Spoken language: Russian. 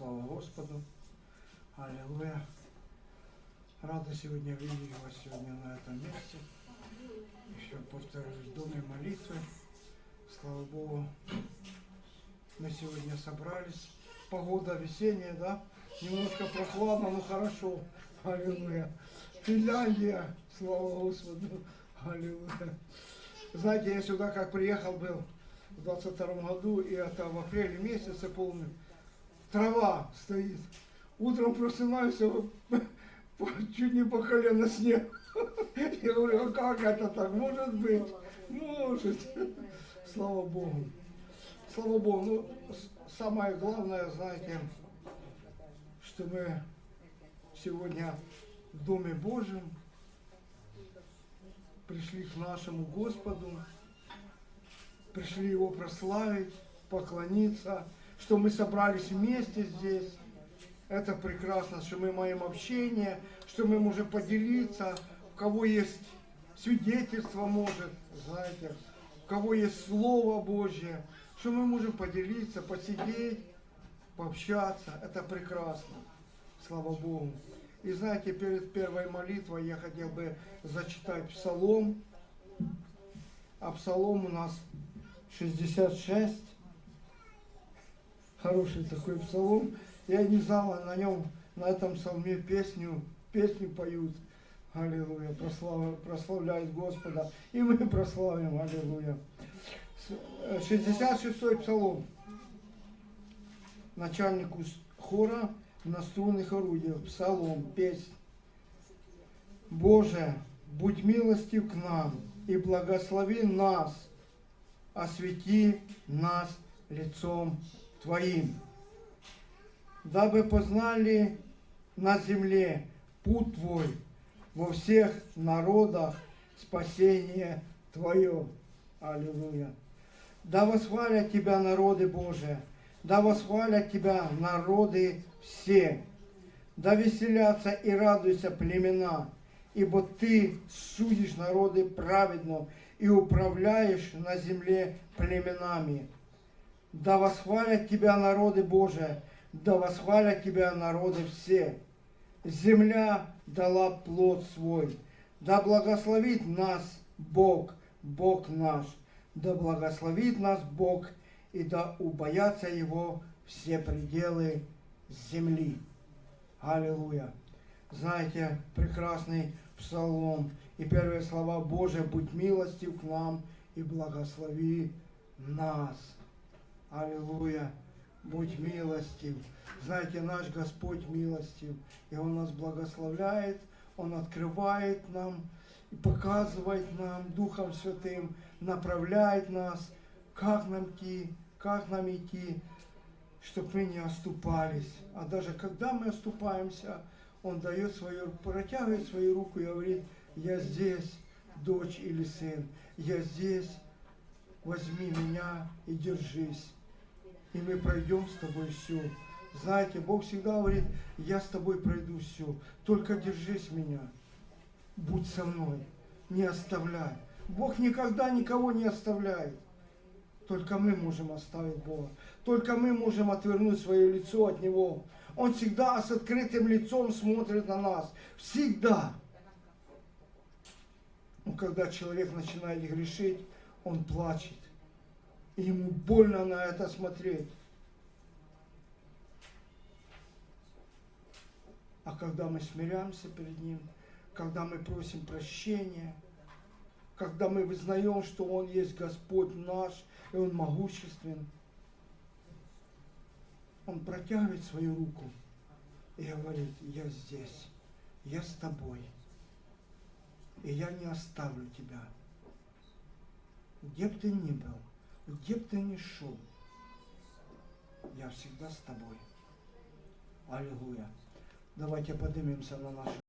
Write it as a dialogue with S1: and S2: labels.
S1: Слава Господу. Аллилуйя. Рада сегодня видеть вас сегодня на этом месте. Еще повторюсь, доме молитвы. Слава Богу. Мы сегодня собрались. Погода весенняя, да? Немножко прохладно, но хорошо. Аллилуйя. Финляндия. Слава Господу. Аллилуйя. Знаете, я сюда как приехал был в 22 году, и это в апреле месяце, помню, трава стоит. Утром просыпаюсь, чуть не по колено снег. Я говорю, а как это так? Может быть? Может. Слава Богу. Слава Богу. Ну, самое главное, знаете, что мы сегодня в Доме Божьем пришли к нашему Господу, пришли Его прославить, поклониться, что мы собрались вместе здесь. Это прекрасно, что мы имеем общение, что мы можем поделиться, у кого есть свидетельство, может, знаете, у кого есть Слово Божье, что мы можем поделиться, посидеть, пообщаться. Это прекрасно. Слава Богу. И знаете, перед первой молитвой я хотел бы зачитать псалом. А псалом у нас 66. Хороший такой псалом. Я не знала, на нем, на этом псалме песню, песню поют. Аллилуйя, прослав, прославляют Господа. И мы прославим, аллилуйя. С- э, 66 псалом. Начальнику хора на струнных орудиях. Псалом, песнь. Боже, будь милостив к нам и благослови нас, освети нас лицом Твоим, дабы познали на земле путь Твой во всех народах спасение Твое. Аллилуйя. Да восхвалят Тебя народы Божие, да восхвалят Тебя народы все, да веселятся и радуются племена, ибо Ты судишь народы праведно и управляешь на земле племенами. Да восхвалят Тебя народы Божие, да восхвалят Тебя народы все. Земля дала плод свой, да благословит нас Бог, Бог наш, да благословит нас Бог, и да убоятся Его все пределы земли. Аллилуйя. Знаете, прекрасный псалом. И первые слова Божие, будь милостив к нам и благослови нас. Аллилуйя. Будь милостив. Знаете, наш Господь милостив. И Он нас благословляет, Он открывает нам и показывает нам Духом Святым, направляет нас, как нам идти, как нам идти, чтобы мы не оступались. А даже когда мы оступаемся, Он дает свою, протягивает свою руку и говорит, я здесь, дочь или сын, я здесь, возьми меня и держись. И мы пройдем с тобой все. Знаете, Бог всегда говорит, я с тобой пройду все, только держись меня, будь со мной, не оставляй. Бог никогда никого не оставляет. Только мы можем оставить Бога. Только мы можем отвернуть свое лицо от Него. Он всегда с открытым лицом смотрит на нас. Всегда. Но когда человек начинает грешить, он плачет. Ему больно на это смотреть. А когда мы смиряемся перед Ним, когда мы просим прощения, когда мы вызнаем, что Он есть Господь наш, и Он могуществен, Он протягивает свою руку и говорит, я здесь, я с тобой, и я не оставлю тебя. Где бы ты ни был, где бы ты ни шел, я всегда с тобой. Аллилуйя. Давайте поднимемся на нашу